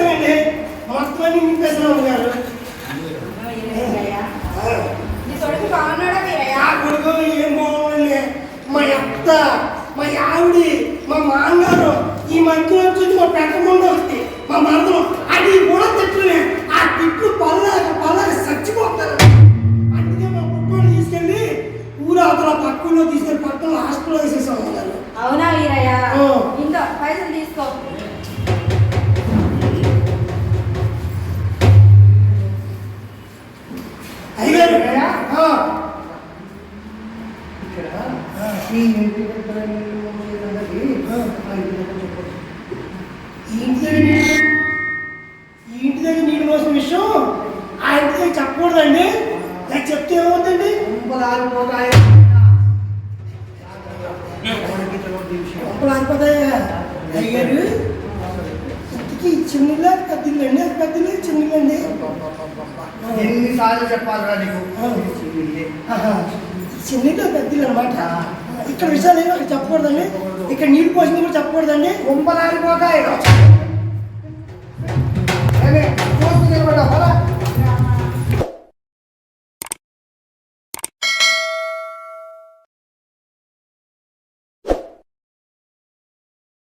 నింపేశానండి మొత్తం అన్ని నింపేశాను గారు నా కొడుకు ఏం బాగుండే? మా అత్త మా ఆవిడి మా మామగారు ఈ మధ్య వచ్చి మా పెట్టకుండా వస్తే మా మరదలు అది కూడా తిట్టునే ఆ తిట్లు పల్లాక పల్లాక చచ్చిపోతారు. అందుకే మా తీసుకెళ్ళి ఊరు అవతల తీసుకెళ్ళి పక్కన హాస్పిటల్ వేసేసాం అవునా ఇంకా పైసలు తీసుకో. అయ్యారు ఆ, ఇక్కడ ఈ ఇంటి దగ్గర నీళ్ళు. ఈ ఇంటి దగ్గర పోసిన విషయం ఆ ఇంటి దగ్గర చెప్పకూడదండి. నాకు చెప్తే ఏమవుతుందండి? ఆగిపోతాయి. అయ్యారు ఇంటికి పెద్దిల్లు చిన్నీళ్ళండి ఎన్నిసార్లు చెప్పాలిరా నీకు. చిన్నీళ్ళు పెద్దిల్లు అనమాట ఇక్కడ విషయాలు ఏమో అక్కడ చెప్పకూడదండి. ఇక్కడ నీళ్ళు పోసింది కూడా చెప్పకూడదండి. కుంపలు